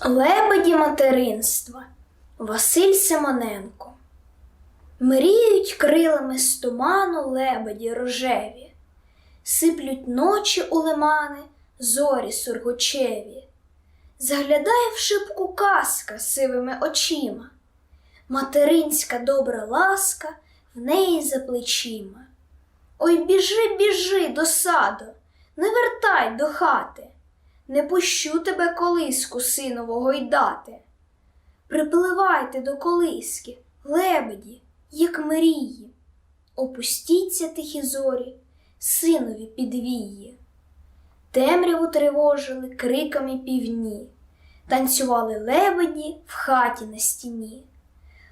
Лебеді материнства Василь Симоненко. Мріють крилами з туману лебеді рожеві, сиплють ночі у лимани, зорі сургучеві. Заглядає в шибку казка сивими очима, материнська добра ласка в неї за плечима. Ой, біжи, біжи до саду, не вертай до хати, не пущу тебе колиску синову гойдати. Припливайте до колиски, лебеді, як мрії, опустіться тихі зорі, синові підвії. Темряву тривожили криками півні, танцювали лебеді в хаті на стіні,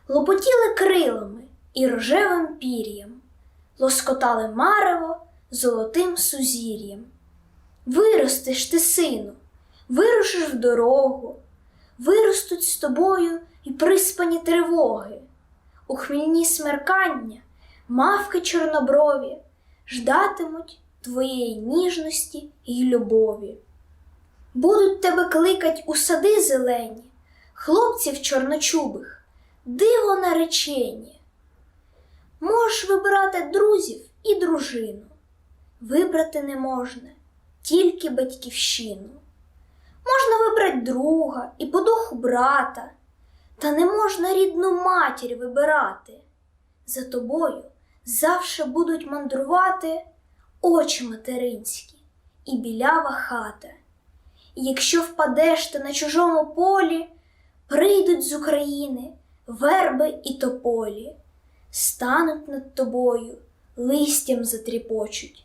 лопотіли крилами і рожевим пір'ям, лоскотали марево золотим сузір'ям. Виростеш ти, сину, вирушиш в дорогу, виростуть з тобою і приспані тривоги, у хмільні смеркання, мавки чорноброві ждатимуть твоєї ніжності й любові. Будуть тебе кликать у сади зелені, хлопців чорночубих, диво наречені. Можеш вибирати друзів і дружину, вибрати не можна тільки батьківщину. Можна вибрати друга і по духу брата, та не можна рідну матір вибирати. За тобою завше будуть мандрувати очі материнські і білява хата. І якщо впадеш ти на чужому полі, прийдуть з України верби і тополі, стануть над тобою, листям затріпочуть,